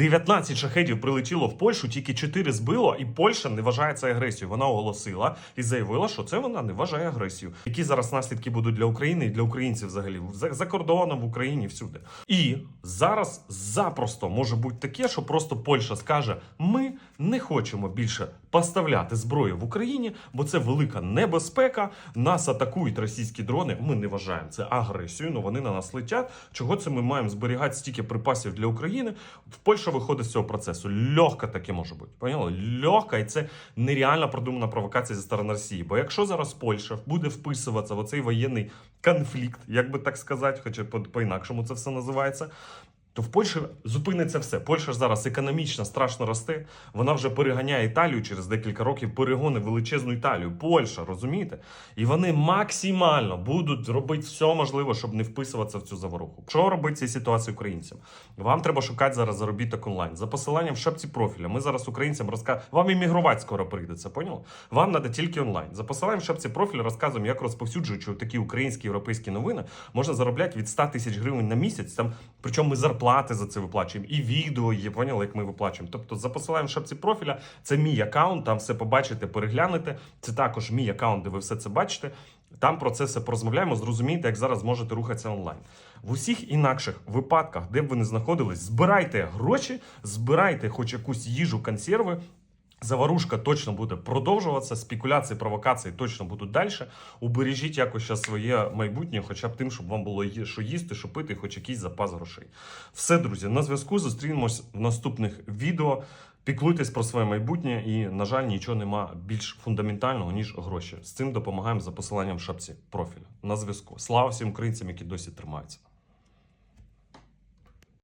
19 шахедів прилетіло в Польщу, тільки 4 збило, і Польща не вважає це агресією. Вона оголосила і заявила, що це вона не вважає агресією. Які зараз наслідки будуть для України і для українців взагалі за, за кордоном в Україні всюди. І зараз запросто може бути таке, що просто Польща скаже: ми не хочемо більше поставляти зброю в Україні, бо це велика небезпека. Нас атакують російські дрони. Ми не вважаємо це агресією. Ну вони на нас летять. Чого це ми маємо зберігати стільки припасів для України? В Польща виходить з цього процесу. Легко таке може бути. Поняли? Легко, і це нереально продумана провокація зі сторони Росії. Бо якщо зараз Польща буде вписуватися в оцей воєнний конфлікт, як би так сказати, хоча по- по-інакшому це все називається. То в Польщі зупиниться все. Польща зараз економічно страшно росте. Вона вже переганяє Італію через декілька років, перегони величезну Італію. Польща, розумієте? І вони максимально будуть робити все можливе, щоб не вписуватися в цю заворуху. Що робити в цій ситуації українцям? Вам треба шукати зараз заробіток онлайн. За посиланням в шапці профіля. Ми зараз українцям розказуємо. Вам іммігрувати скоро прийдеться, поняли? Вам треба тільки онлайн. За посиланням в шапці профіля розказуємо, як розповсюджуючи такі українські європейські новини, можна заробляти від 100 тисяч гривень на місяць. Там причому ми зарплати за це виплачуємо, і відео є, поняли, як ми виплачуємо. Тобто за посиланням в шапці профіля, це мій аккаунт, там все побачите, переглянете. Це також мій аккаунт, де ви все це бачите. Там про це все порозмовляємо, зрозумієте, як зараз можете рухатися онлайн. В усіх інакших випадках, де б ви не знаходились, збирайте гроші, збирайте хоч якусь їжу, консерви. Заварушка точно буде продовжуватися, спекуляції, провокації точно будуть далі. Убережіть якось своє майбутнє, хоча б тим, щоб вам було що їсти, що пити, хоч якийсь запас грошей. Все, друзі, на зв'язку зустрінемось в наступних відео. Піклуйтесь про своє майбутнє і, на жаль, нічого нема більш фундаментального, ніж гроші. З цим допомагаємо за посиланням в шапці профіля. На зв'язку. Слава всім українцям, які досі тримаються.